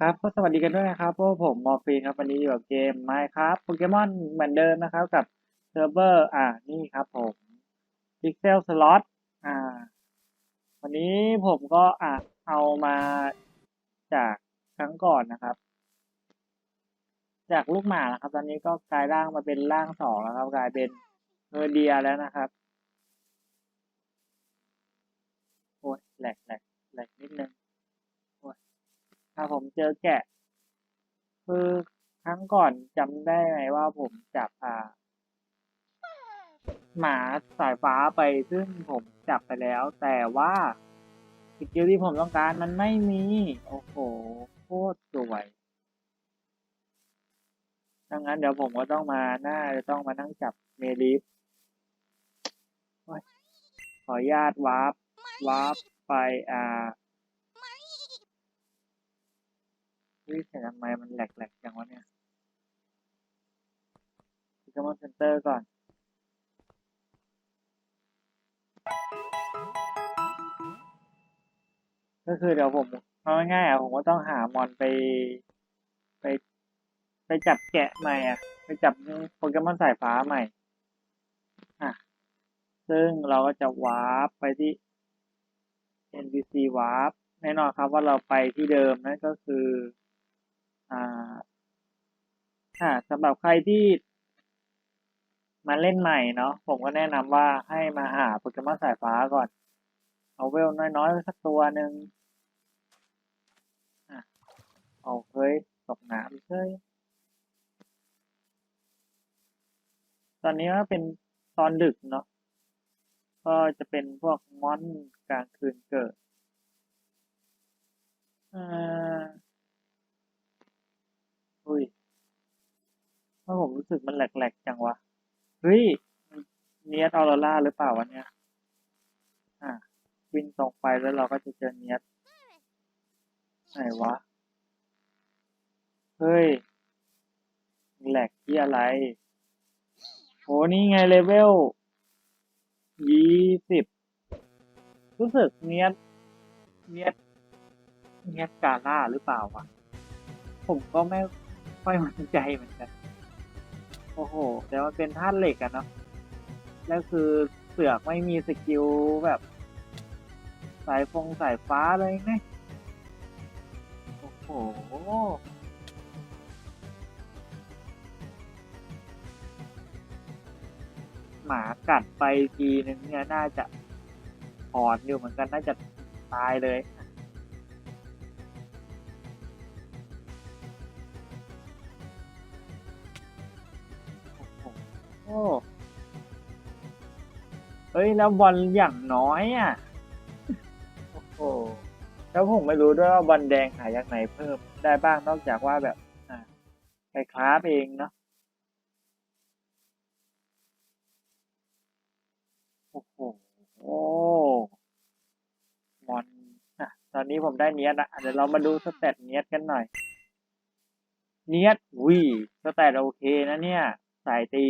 ครับก็สวัสดีกันด้วยนะครับพวกผมมอร์ฟีนครับวันนี้อยู่กับเกม Minecraft โปเกมอนเหมือนเดิมนะครับกับเซิร์ฟเวอร์อ่านี่ครับผม Pixel Slot อ่า วันนี้ผมก็อะเอามาจากครั้งก่อนนะครับ จากลูกหมานะครับ ตอนนี้ก็กลายร่างมาเป็นร่างสองแล้วครับ กลายเป็นเฮอร์เดียแล้วนะครับโอ้ยแหลกแหลกแหลกนิดนึง ถ้าผมเจอแกะ คือครั้งก่อนจำได้ไหมว่าผมจับอ่าหมาสายฟ้าไปซึ่งผมจับไปแล้ว แต่ว่าสกิลที่ผมต้องการมันไม่มี โอ้โห โคตรสวยดังนั้นเดี๋ยวผมก็ต้องมาหน้าจะต้องมานั่งจับเมลิฟขออนุญาตวาร์ปวาร์ปไปอ่า เฮ้ยแต่ทำไมมันแหลกๆจังวะเนี่ยโปเกมอนเซ็นเตอร์ก่อน ก็คือเดี๋ยวผมเอาง่ายๆอะผมก็ต้องหามอนไป ไปไปจับแกะใหม่อะ ไปจับโปเกมอนสายฟ้าใหม่ อะ ซึ่งเราก็จะวาร์ปไปที่ NPC วาร์ปแน่นอนครับว่าเราไปที่เดิมนั่นก็คือ อ่าอ่าสำหรับใครที่ มาเล่นใหม่เนาะผมก็แนะนำว่าให้มาหาโปเกมอนสายฟ้าก่อน เอาเวลน้อยๆสักตัวหนึ่งอะเอาเฮ้ยตกน้ำเฮ้ยตอนนี้ก็เป็นตอนดึกเนาะก็จะเป็นพวกมอนกลางคืนเกิดอ่า อุ้ยเพราะผมรู้สึกมันแหลกๆจังวะ เฮ้ยเนียสออโรราหรือเปล่าวะเนี่ย อะวิ่งตรงไปแล้วเราก็จะเจอเนียสไหนวะ เฮ้ยแหลกที่อะไรโหนี่ไงเลเวลยี่สิบรู้สึกเนียสเนียสเนียสกาล่าหรือเปล่าวะ ผมก็ไม่ ค่อยมั่นใจเหมือนกัน โอ้โห แต่ว่าเป็นธาตุเหล็กอะเนาะ แล้วคือเสือกไม่มีสกิลแบบ สายฟงสายฟ้าเลยไงโอ้โห หมากัดไปทีนึงเนี่ยน่าจะถอนอยู่เหมือนกันน่าจะตายเลย เฮ้ย แล้วบอลอย่างน้อยอะ โอ้โห แล้วผมไม่รู้ด้วยว่าบอลแดงหาจากไหนเพิ่มได้บ้างนอกจากว่าแบบไปคราฟเองเนาะ โอ้โหโอ้มอนอะ ตอนนี้ผมได้เนียสอะ เดี๋ยวเรามาดูสเตตเนียสกันหน่อย เนียสวิสเตตโอเคนะเนี่ย สายตี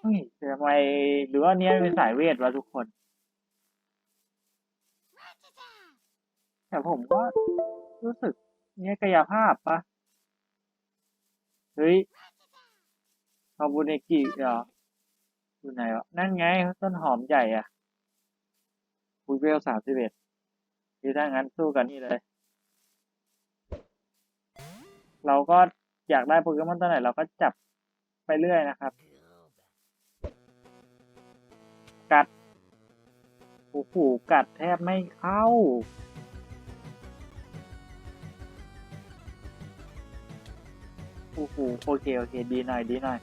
เฮ้ยแต่ทำไมหรือว่าเนี้ยเป็นสายเวทวะทุกคน แต่ผมก็รู้สึกเนี้ยกายภาพปะเฮ้ยคาบูเนกิเหรออยู่ไหนวะนั่นไงต้นหอมใหญ่อะคุยเวลสามสิบเอ็ดคือถ้างั้นสู้กันนี่เลย เราก็อยากได้โปเกมอนตัวไหนเราก็จับไปเรื่อยนะครับ กัดโอ้โหกัดแทบไม่เข้า โอ้โหโอเค โอเค ดีหน่อย ดีหน่อย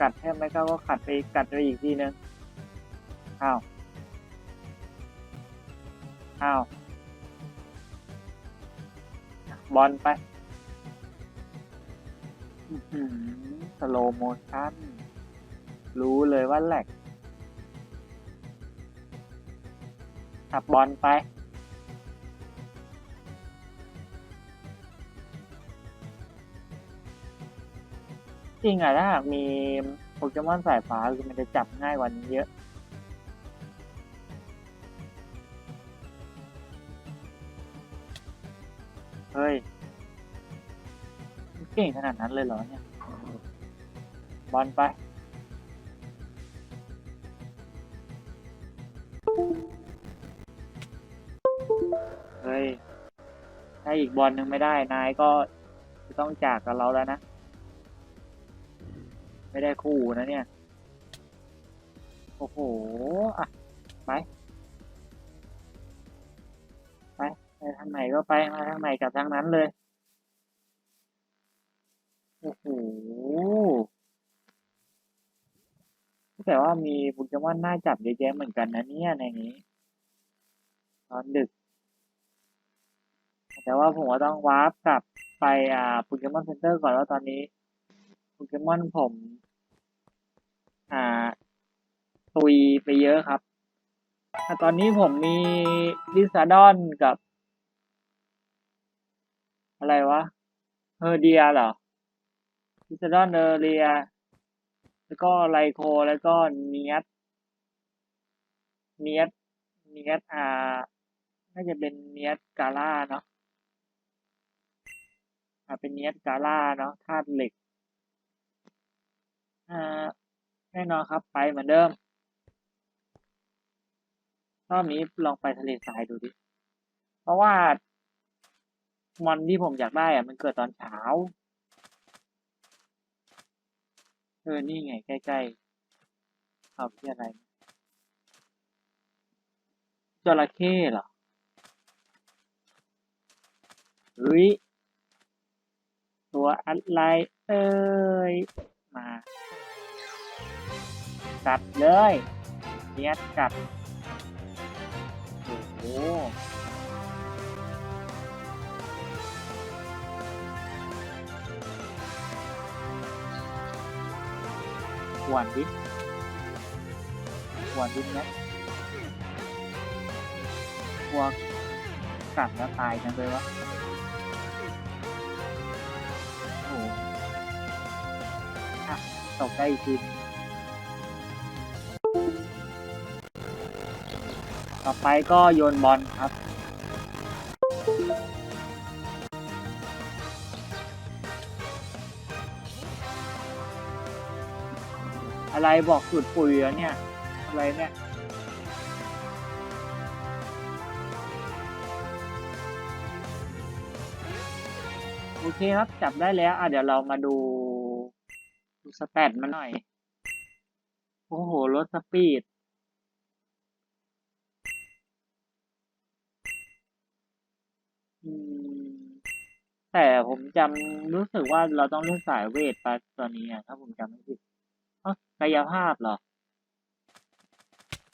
กัดแทบไม่เข้าก็ขัดไปกัดไปอีกทีนึง อ้าว อ้าว บอลไปสโลโมชั่น รู้เลยว่าแหลก ขับบอลไป จริงอะถ้าหากมีโปเกมอนสายฟ้าคือมันจะจับง่ายกว่านี้เยอะเฮ้ยเก่งขนาดนั้นเลยเหรอเนี่ย บอลไป เฮ้ย ถ้าอีกบอลหนึ่งไม่ได้ นายก็จะต้องจากกับเราแล้วนะ ไม่ได้คู่นะเนี่ย โอ้โห อะ ไป ไป ไปทางไหนก็ไป มาทางไหนกับทางนั้นเลย โอ้โหแต่ว่ามีโปเกมอนน่าจับเยอะแยะเหมือนกันนะเนี่ยในนี้ ตอนดึก แต่ว่าผมก็ต้องวาร์ปกลับไปอ่าโปเกมอนเซ็นเตอร์ก่อนว่าตอนนี้โปเกมอนผม อ่าตุยไปเยอะครับแต่ตอนนี้ผมมีลิซาดอนกับ อะไรวะเฮอร์เดียเหรอลิซาดอนเอร์เรีย แล้วก็ไลโคแล้วก็เนียสเนียสเนียสอ่าน่าจะเป็นเนียสกาล่าเนาะ อ่าเป็นเนียสกาล่าเนาะธาตุเหล็กอ่าแน่นอนครับไปเหมือนเดิมรอบนี้ลองไปทะเลทรายดูดิ เพราะว่ามอนที่ผมอยากได้อะมันเกิดตอนเช้า เออ นี่ไงใกล้ๆเขาที่อะไร จระเข้เหรอ เฮ้ย ตัวอะไรเอ้ย มากัดเลยเนียดกัด โอ้โหหวานดิหวานดินะกลัวกัดแล้วตายจังเลยวะ ตกได้อีกทีต่อไปก็โยนบอลครับ อะไรบอกสูตรปุ๋ยแล้วเนี่ย อะไรเนี่ยโอเคครับจับได้แล้วอะเดี๋ยวเรามาดู ดูสแตทมาหน่อย โอ้โหรถสปีดอืมแต่ผมจำรู้สึกว่าเราต้องเลือกสายเวทไปตอนนี้อะถ้าผมจำไม่ผิดเอ้ากายภาพเหรอ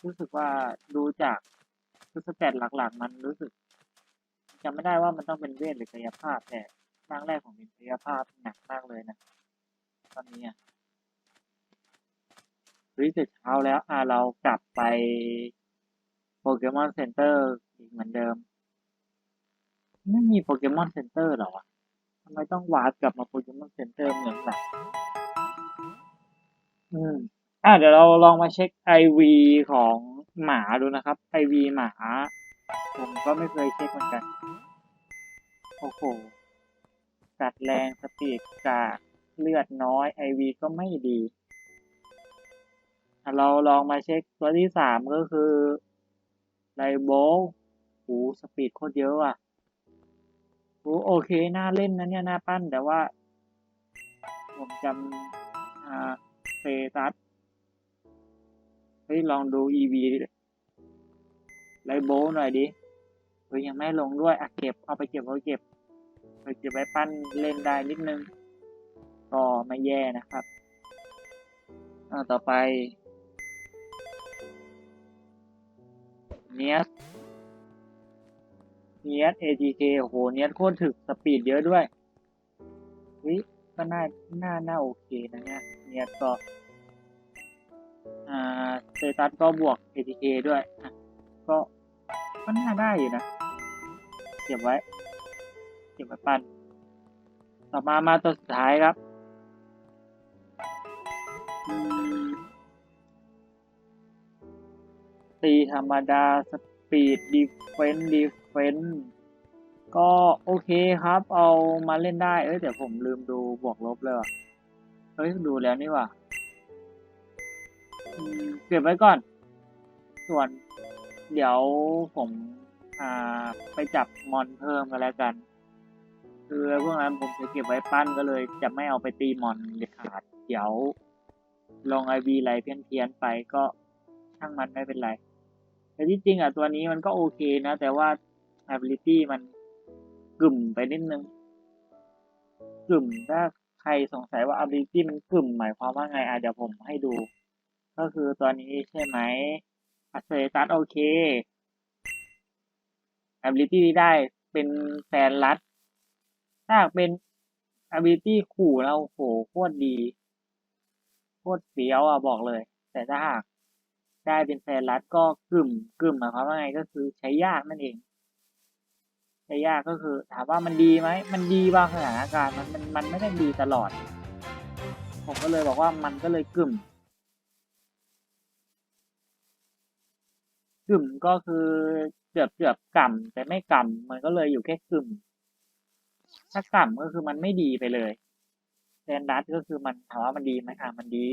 รู้สึกว่าดูจากดูสแตทหลักๆ มันรู้สึกจำไม่ได้ว่ามันต้องเป็นเวทหรือกายภาพแต่รั้งแรกผมเป็นกายภาพหนักมากเลยนะ ตอนนี้อะรีเสร็จเช้าแล้ว อะเรากลับไปโปเกมอนเซ็นเตอร์อีกเหมือนเดิม ไม่มีโปเกมอนเซ็นเตอร์หรอวะทำไมต้องวาร์ปกลับมาโปเกมอนเซ็นเตอร์เหมือนแบบอืม อะเดี๋ยวเราลองมาเช็คไอวีของหมาดูนะครับไอวีหมา ผมก็ไม่เคยเช็คเหมือนกัน โอ้โหกัดแรงสปีดกาด เลือดน้อยไอวีก็ไม่ดี เราลองมาเช็คตัวที่สามก็คือไดโบโอ้สปีดโคตรเยอะอะโอ้โอเค น่าเล่นนะเนี่ยน่าปั้นแต่ว่า ผมจำอ่าเซตัสเฮ้ย ลองดู EV ไลโบหน่อยดิเฮ้ยยังไม่ลงด้วยอะเก็บ เอาไปเก็บเอาไปเก็บไปเก็บไว้ปั้นเล่นได้นิดนึง ก็ไม่แย่นะครับต่อไปเนียสเนียส ATK โหเนียสโคตรถึก สปีดเยอะด้วยวิก็น่า น่า น่าโอเคนะเนี่ยเนียสก็ อ่าเตตัสก็บวก ATK ด้วย ก็ก็น่าได้อยู่นะ เก็บไว้ เก็บไว้ปัน ต่อมามาตัวสุดท้ายครับ ตีธรรมดา สปีดดีเฟนดีเฟนก็โอเคครับ เอามาเล่นได้ เอ้ยเดี๋ยวผมลืมดูบวกลบเลยว่ะเฮ้ยดูแล้วนี่ว่ะเก็บไว้ก่อน ส่วน เดี๋ยวผมอ่าไปจับมอนเพิ่มกันแล้วกัน คือพวกนั้นผมจะเก็บไว้ปั้นก็เลย จะไม่เอาไปตีมอนเด็ดขาด เดี๋ยวลงไอวีไรเพี้ยนเพียนๆไปก็ช่างมันไม่เป็นไร แต่ที่จริงอะตัวนี้มันก็โอเคนะ แต่ว่า ability มันกึ่มไปนิดนึงกึ่มถ้าใครสงสัยว่า ability มันกึ่มหมายความว่าไงอะเดี๋ยวผมให้ดู ก็คือตัวนี้ใช่ไหมอัเซตัสโอเค ability ที่ได้เป็นแฟนรัดถ้าหากเป็น ability ขู่เราโหโคตรดี โคตรเฟี้ยวอะบอกเลย แต่ถ้าหาก ได้เป็นแฟนรัดก็กึ่มกึ่มหมายความว่าไงก็คือใช้ยากนั่นเอง ใช้ยากก็คือถามว่ามันดีไหมมันดีบางสถานการณ์มันมันมันไม่ได้ดีตลอด ผมก็เลยบอกว่ามันก็เลยกึ่มกึ่มก็คือเกือบเกือบกล่ำแต่ไม่กล่ำมันก็เลยอยู่แค่กึ่มถ้ากล่ำก็คือมันไม่ดีไปเลยแซนดัตก็คือมันถามว่ามันดีไหมอะมันดี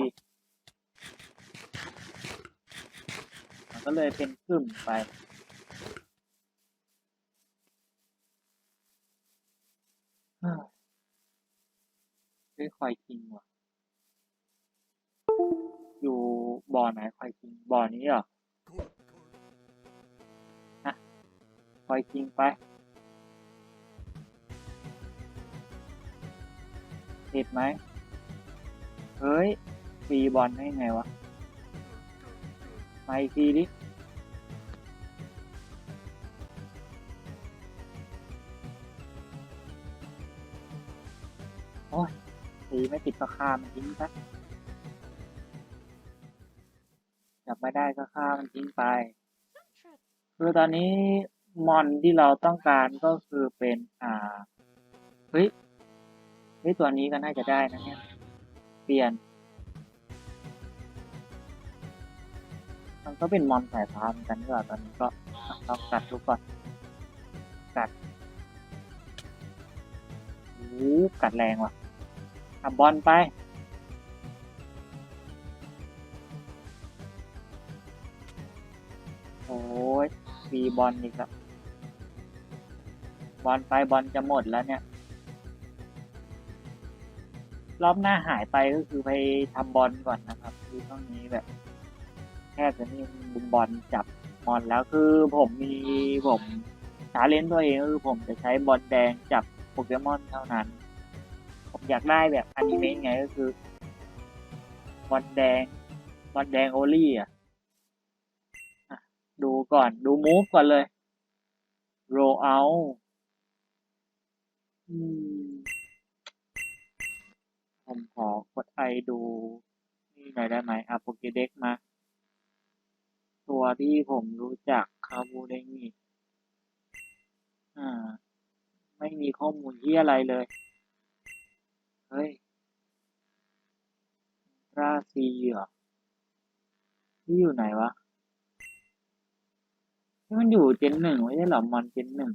ก็เลยเป็นกึ่มไปเฮ้ยเฮ้ยควายคิงว่ะ อยู่บ่อไหนควายคิง บ่อนี้เหรอนะควายคิงไปเห็ดไหม เฮ้ยฟรีบอลได้ไงวะ มาอีกทีดิโอ้ยตีไม่ติดก็ฆ่ามันทิ้งซะจับไม่ได้ก็ฆ่ามันทิ้งไป คือตอนนี้มอนที่เราต้องการก็คือเป็น อ่า เฮ้ย เฮ้ย ตัวนี้ก็น่าจะได้นะเนี่ย เปลี่ยน มันก็เป็นมอนสายฟ้าเหมือนกันนี่หว่าตอนนี้ก็อะลองกัดดูก่อนกัดโอ้กัดแรงว่ะอะบอลไปโอ้ยมีบอลอีกแล้วบอลไปบอลจะหมดแล้วเนี่ย รอบหน้าหายไปก็คือไปทำบอลก่อนนะครับคือช่วงนี้แบบ ทบจะไมมีบุมบอลจับบอลแล้วคือผมมีผมชาเลนจ์ตัวเองก็คือผมจะใช้บอลแดงจับโปเกมอนเท่านั้น ผมอยากได้แบบอนิเมะไงก็คือบอลแดงบอลแดงโอลี่อะดูก่อนดูมูฟก่อนเลย roll out อืมผมขอกดไอดู นี่หน่อยได้ไหมอะโปเกเด็กมา ตัวที่ผมรู้จักคาบูเดงิอ่า ไม่มีข้อมูลที่อะไรเลย เฮ้ยราซีเหรอที่อยู่ไหนวะที่มันอยู่เจนหนึ่งไม่ใช่หรอมอนเจนหนึ่ง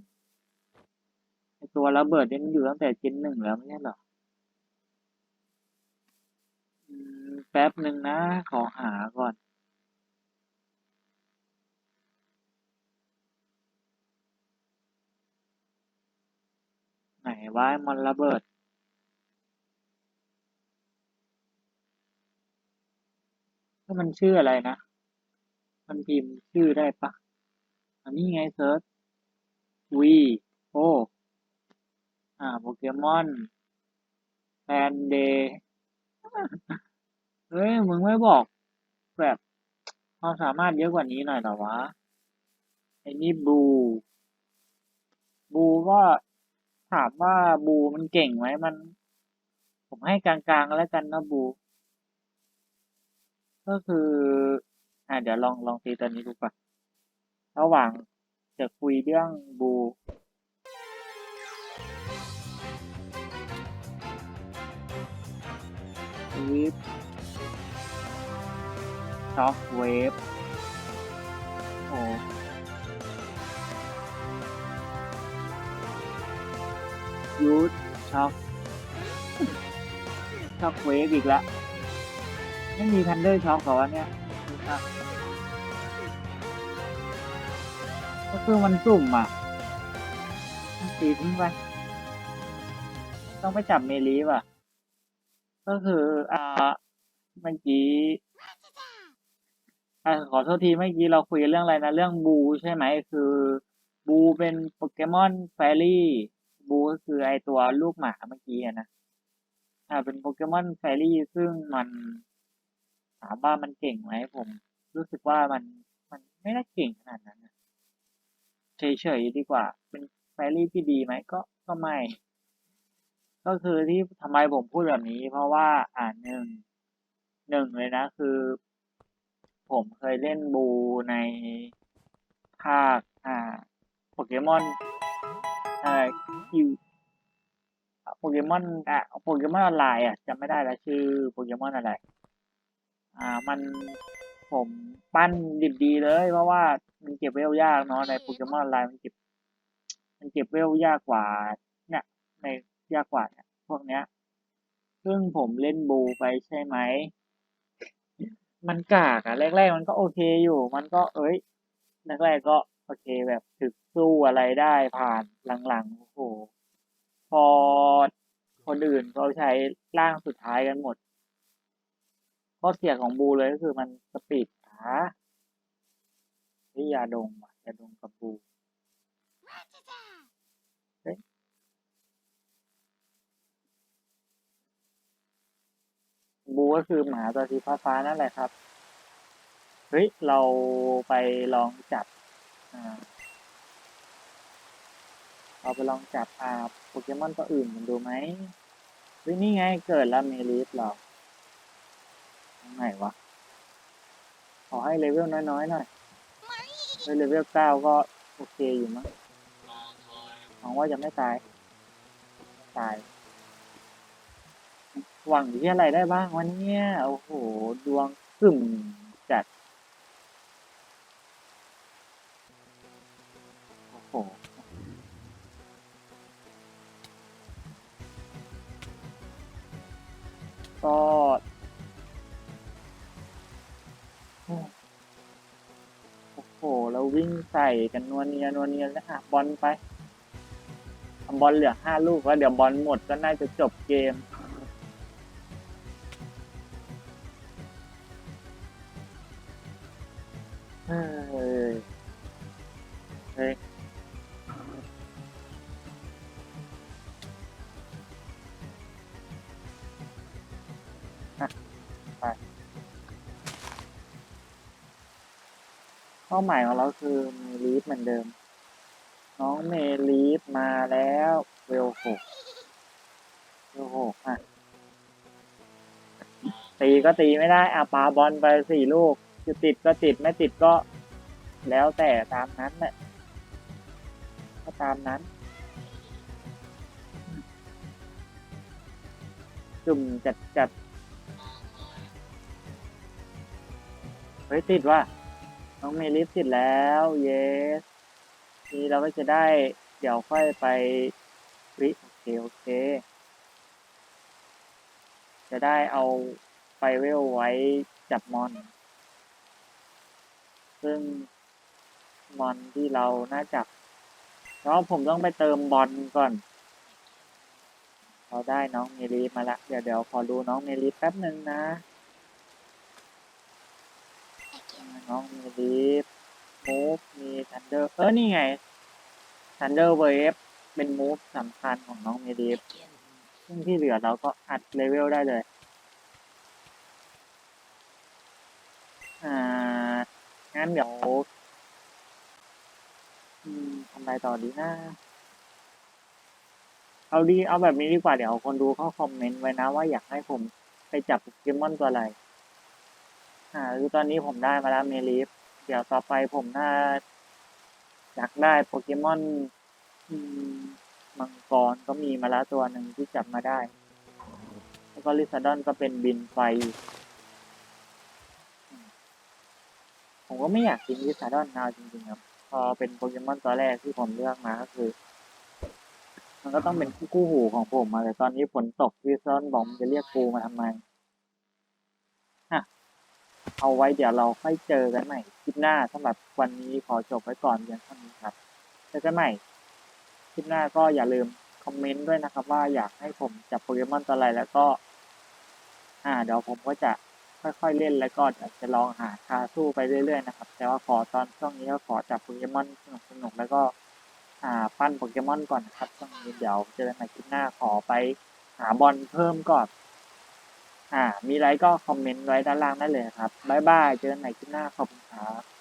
ตัวระเบิดเนี่ยมันอยู่ตั้งแต่เจนหนึ่งแล้วไม่ใช่หรอแป๊บหนึ่งนะ ขอหาก่อน ไหนวะมอนระเบิด ถ้ามันชื่ออะไรนะ มันพิมพ์ชื่อได้ปะ อันนี้ไงเซิร์ชวีโออ่าโปเกมอนแฟนเดย์เฮ้ย มึงไม่บอก แบบความสามารถเยอะกว่านี้หน่อยหรอวะไอ้นี่บู บูก็ ถามว่าบูมันเก่งไหมมัน ผมให้กลางๆแล้วกันนะบู ก็คือ อ่าเดี๋ยวลองลองตีตัวนี้ดูก่อนระหว่างจะคุยเรื่องบูวิฟช็อกเวฟโอ้ ยูดช็อกช็อกเวฟอีกและไม่มีทันเดอร์ช็อกเหรอวะเนี่ยก็คือมันสุ่มอะตีทิ้งไป ต้องไปจับเมลีป่ะ ก็คือ อ่า เมื่อกี้อ่าขอโทษทีเมื่อกี้เราคุยเรื่องอะไรนะ เรื่องบูใช่ไหม คือ บูเป็นโปเกมอนแฟรี่ บูก็คือไอตัวลูกหมาเมื่อกี้อะนะอ่าเป็นโปเกมอนแฟรี่ซึ่งมันถามว่ามันเก่งไหมผม รู้สึกว่ามันมันไม่ได้เก่งขนาดนั้นเฉยๆดีกว่า เป็นแฟรี่ที่ดีไหมก็ก็ไม่ ก็คือที่ทำไมผมพูดแบบนี้ เพราะว่าอ่าหนึ่งหนึ่งเลยนะ คือ ผมเคยเล่นบูในภาคอ่าโปเกมอน อ่าคิวโปเกมอนอะโปเกมอนออนไลน์อะจำไม่ได้แล้วชื่อโปเกมอนอะไร อ่ามันผมปั้นดิบดีเลย เพราะว่ามันเก็บเวลยากเนาะในโปเกมอนออนไลน์มันเก็บ มันเก็บเวลยากกว่า เนี่ยในยากกว่าเนี่ยพวกเนี้ยซึ่งผมเล่นบูไปใช่ไหม มันกากอะแรกๆมันก็โอเคอยู่ มันก็เอ้ยแรกๆก็ โอเคแบบถึกสู้อะไรได้ผ่านหลังๆโอ้โหพอคนอื่นเขาใช้ร่างสุดท้ายกันหมด ข้อเสียของบูเลยก็คือมันสปีดช้านี่ยาดงว่ะยาดงกับบูบูก็คือหมาตัวสีฟ้าๆนั่นแหละครับ เฮ้ย เราไปลองจับ เราไปลองจับอาโปเกมอนตัวอื่นกันดูไหมเฮ้ยนี่ไงเกิดแล้วเมลิสเราตรงไหนวะ ขอให้เลเวลน้อยๆหน่อยเฮ้ยเลเวลเก้าก็โอเคอยู่มั้งหวังว่าจะไม่ตาย ตาย หวังที่อะไรได้บ้างวันนี้โอ้โห ดวงกึ่ม วิ่งใส่กันนวลเนียนวลเนียแล้วอะบอลไปทำบอลเหลือห้าลูกแล้วเดี๋ยวบอลหมดก็น่าจะจบเกม เป้าหมายของเราคือเมลีฟเหมือนเดิม น้องเมลีฟมาแล้วเวลหกเวลหกอะ ตีก็ตีไม่ได้อะปาบอลไปสี่ลูกจะติดก็ติดไม่ติดก็ แล้วแต่ตามนั้นแหละก็ตามนั้น จุ่มจัดจัดเฮ้ยติดว่ะ น้องเมลิสติดแล้ว เยสนี่เราก็จะได้ เดี๋ยวค่อยไปวิโอเคโอเค จะได้เอาไฟเวลไว้จับมอน ซึ่งมอนที่เราน่าจับเพราะผมต้องไปเติมบอลก่อน เราได้น้องเมลีมาละ เดี๋ยวเดี๋ยวขอดูน้องเมลีแป๊บหนึ่งนะ น้องเมลีฟมูฟมีทันเดอร์เออนี่ไงทันเดอร์เวฟเป็นมูฟสำคัญของน้องเมลีฟซึ่งที่เหลือเราก็อัดเลเวลได้เลย อ่า งั้นเดี๋ยวทำอะไรต่อดีนะ เอาดี เอาแบบนี้ดีกว่า เดี๋ยวคนดูเข้าคอมเมนต์ไว้นะว่าอยากให้ผมไปจับโปเกมอนตัวอะไร อ่าคือตอนนี้ผมได้มาแล้วเมลิฟเดี๋ยวต่อไปผมน่าอยากได้โปเกมอนมังกรก็มีมาแล้วตัวหนึ่งที่จับมาได้ แล้วก็ลิซาดอนก็เป็นบินไฟ ผมก็ไม่อยากกินลิซาดอนนาวจริงๆครับ พอเป็นโปเกมอนตัวแรกที่ผมเลือกมาก็คือ มันก็ต้องเป็นคู่หูของผมมาแต่ตอนนี้ฝนตกพี่ซ้อนบอกมันจะเรียกกูมาทำไม เอาไว้เดี๋ยวเราค่อยเจอกันใหม่คลิปหน้าสำหรับวันนี้ขอจบไว้ก่อนเพียงเท่านี้ครับเจอกันใหม่คลิปหน้าก็อย่าลืมคอมเมนต์ด้วยนะครับ ว่าอยากให้ผมจับโปเกมอนตัวอะไรแล้วก็ อ่า เดี๋ยวผมก็จะค่อยๆเล่นแล้วก็จะลองหาคาสู้ไปเรื่อยๆนะครับแต่ว่าขอตอนช่วงนี้ก็ขอจับโปเกมอนสนุกๆแล้วก็อ่าปั้นโปเกมอนก่อนนะครับช่วงนี้เดี๋ยวเจอกันใหม่คลิปหน้าขอไปหาบอลเพิ่มก่อน อ่า มีอะไรก็คอมเมนต์ไว้ด้านล่างได้เลยครับ บ๊ายบาย เจอกันใหม่คลิปหน้า ขอบคุณครับ